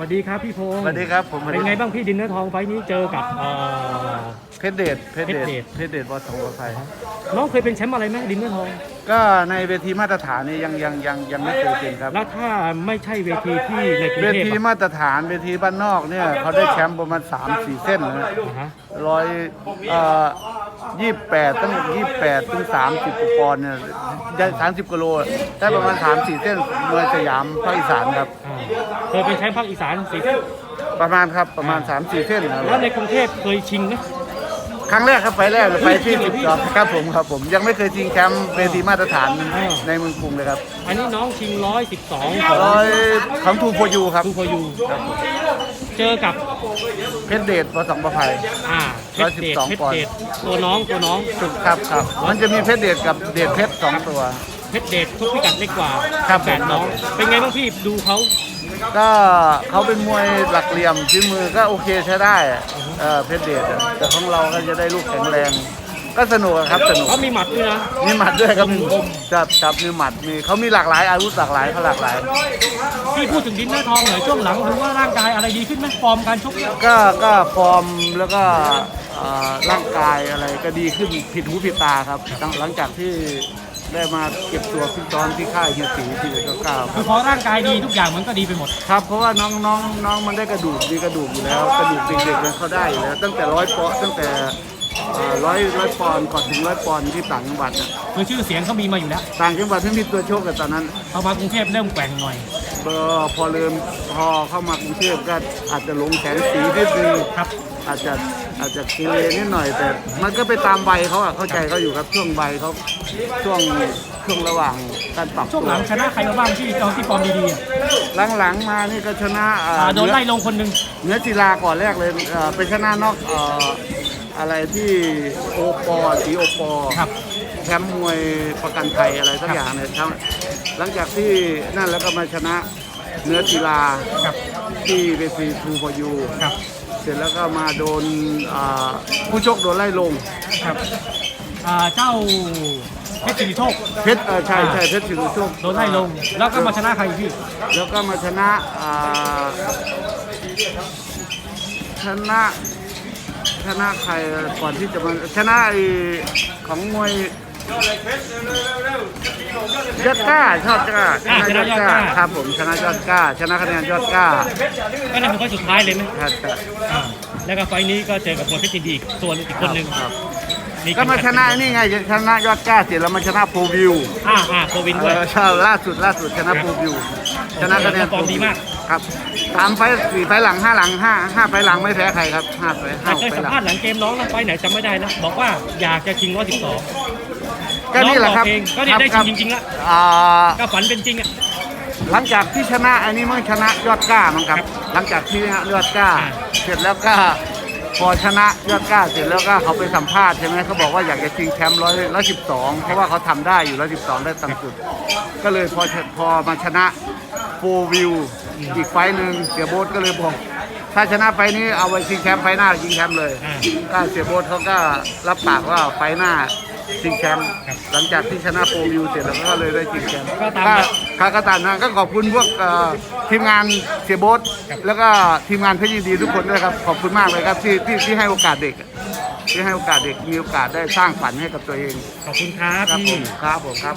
วัสดีครับพี่พงศ์สวัสดีครับผมเป็นไงบ้างพี่ดินเนื้อทองไฟล์นี้เจอกับเอ่อเพชรเดชเพชรเดชเพชรเดชเพชรเดชวอสองวอไทยน้องเคยเป็นแชมป์อะไรไหมดินเนื้อทอง ก็ในเวทีมาตรฐานนี่ยังยังยังยังไม่เคยเป็นครับแล้วถ้าไม่ใช่เวทีที่ในกรุงเวเทพทีอะมาตรฐานเวทีบ้านนอกเนี่ยเขาได้แชมป์ประมาณ3 4เส้นนะอ่าฮะร้อยเอ่อยี่แปดตั้งยี่แปดถึงสามสิบปอนด์เนี่ยได้สามสิบกิโลได้ประมาณสามสี่เส้นมวยสยามภาคอีสานครับอ่า เคยเป็นแชมป์ภาคอีสานสี่ประมาณครับประมาณสามสี่เส้นนะแล้วในกรุงเทพเคยชิงไหมครั้งแรกครับไปแรกเลยไปที่สิบสองครับผมครับผมยังไม่เคยชิงแชมป์เวทีมาตรฐานในเมืองกรุงเลยครับอันนี้น้องชิงร้อยสิบสองของร้อยของทูโฟยูครับทูพยูเจอกับเพชรเดชประสองประภัยอ่าเพชรเดช112เพชรเดชตัวน้องตัวน้องถูกครับครับ มันจะมีเพชรเดชกับเดชเพชรสองตัว เพชรเดชทุกพิกัดเล็กกว่าครับแปดน้อง เป็นไงบ้างพี่ดูเขาก็เขาเป็นมวยหลักเหลี่ยมชิ้มือก็โอเคใช้ได้อะเออเพชรเดชอะแต่ของเราก็จะได้ลูกแข็งแรง ก็สนุกอะครับสนุกเขามีหมัดด้วยนะ มีหมัดด้วยครับมีจับจับมีหมัดมีเขามีหลากหลายอาวุธหลากหลายเขาหลากหลาย พี่พูดถึงดินเนอร์ทองหน่อยช่วงหลังดูว่าร่างกายอะไรดีขึ้นไหมฟอร์มการชกเนี่ยก็ก็ฟอร์มแล้วก็เอ่อร่างกายอะไรก็ดีขึ้นผิดหูผิดตาครับหลังหลังจากที่ ได้มาเก็บตัวฟิตซ้อมที่ค่ายเฮียตีที่เก้าเก้าคคืรัอบพอร่างกายดีทุกอย่างมันก็ดีไปหมด ครับเพราะว่าน้องน้องน้องมันได้กระดูกมีกระดูกอยู่แล้วกระดูกเด็กๆเนี่ยเขาได้อยู่แล้ว ตั้งแต่ร้อยปอนด์ตั้งแต่ร้อยร้อยปอนด์ก่อนถึงร้อยปอนด์ที่ต่างจังหวัดน่ะคือชื่อเสียงเขามีมาอยู่แล้วต่างจังหวัดที่มีตัวโชคกันตอนนั้นพอมากรุงเทพเริ่มแกว่งหน่อยเออพอเริ่มพอเข้ามากรุงเทพก็อาจจะหลงแสงสีนิดนึงครับอาจจะ อาจจะเกเรนิดหน่อยแต่ มันก็ไปตามใบเขาอะเข้าใจเขาอยู่ครับช่วงใบเขาช่วงช่วงระหว่างการปรับช่วงหลังชนะใครมาบ้างที่ตอนที่ฟอร์มดีๆอะหลังๆมานี่ก็ชนะเอ่ออ่าโดนไล่ลงคนหนึ่งเนื้อศิลาก่อนแรกเลยเอ่อเป็นชนะนอกเอ่ออะไรที่โอปอสีโอปอ ครับ แชมป์มวยประกันไทยอะไรสักอย่างเนี่ยครับหลังจากที่นั่นแล้วก็มาชนะเนื้อศิลาครับที่เวทีทูพยูครับ เสร็จแล้วก็มาโดนอ่าผู้ชกโดนไล่ลงครับอ่าเจ้าเพชรสิริโชคเพชรเออใช่ใช่เพชรสิริโชคโดนไล่ลง แล้วก็มาชนะใครอีกพี่ แล้วก็มาชนะอ่าชนะชนะใครก่อนที่จะมาชนะไอ้ของมวย ยอดกล้ายอดกล้าชนะยอดกล้าครับผมชนะยอดกล้า ชนะคะแนนยอดกล้าก็นั่นเป็นคนสุดท้ายเลยไหมครับอ่าแล้วก็ไฟล์นี้ก็เจอกับมวยเพชรยินดีอีกส่วนอีกคนหนึ่งครับมีก็มาชนะนี่ไงชนะยอดกล้าเสร็จแล้วมาชนะโปรวิวอ่าอ่าโควินเอด้วยอใช่ล่าสุดล่าสุดชนะโปรวิวชนะคะแนนฟอร์มดีมาก ครับสามไฟล์สี่ไฟล์หลังห้าหลังห้าห้าไฟล์หลังไม่แพ้ใครครับห้าไฟล์ห้าเคยไฟสัมล์หลัง ภาษณ์หลังเกมน้องนะไฟล์ไหนจำไม่ได้นะบอกว่าอยากจะชิงร้อยสิบสอง ก็นี่แหละครับน้องบอกเองก็เนี่ยได้คชิรังบจริงๆละอ่าก็ฝันเป็นจริงอะ หลังจากที่ชนะอันนี้มันชนะยอดกล้ามั้งครับ ครับหลังจากที่ยอดกล้า อ่า เสร็จแล้วก็พอชนะยอดกล้าเสร็จแล้วก็เขาไปสัมภาษณ์ใช่ไหมเขาบอกว่าอยากจะชิงแชมป์ร้อยร้อยสิบสองเพราะว่าเขาทำได้อยู่ร้อยสิบสองได้ต่ำสุด ก็เลยพอชพอมาชนะโฟวิวอีกไฟล์หนึ่งเสียโบ๊ทก็เลยบอกถ้าชนะไฟล์นี้เอาไว้ชิงแชมป์ไฟล์หน้าชิงแชมป์เลย อ่า ก็เสียโบ๊ทเขาก็รับปากว่าไฟล์หน้า ชิงแชมป์ครับหลังจากที่ชนะโฟวิวเสร็จแล้วก็เลยได้ชิงแชมป์ก็ตามนั้นก็ก็ตามนั้นก็ขอบคุณพวกเอ่อทีมงานเสียโบ๊ทครับแล้วก็ทีมงานเพชรยินดีทุกคนด้วยครับขอบคุณมากเลยครับที่ที่ที่ให้โอกาสเด็ก ที่ให้โอกาสเด็กมีโอกาสได้สร้างฝันให้กับตัวเองขอบคุณครับครับผพี่ มครับผมครับ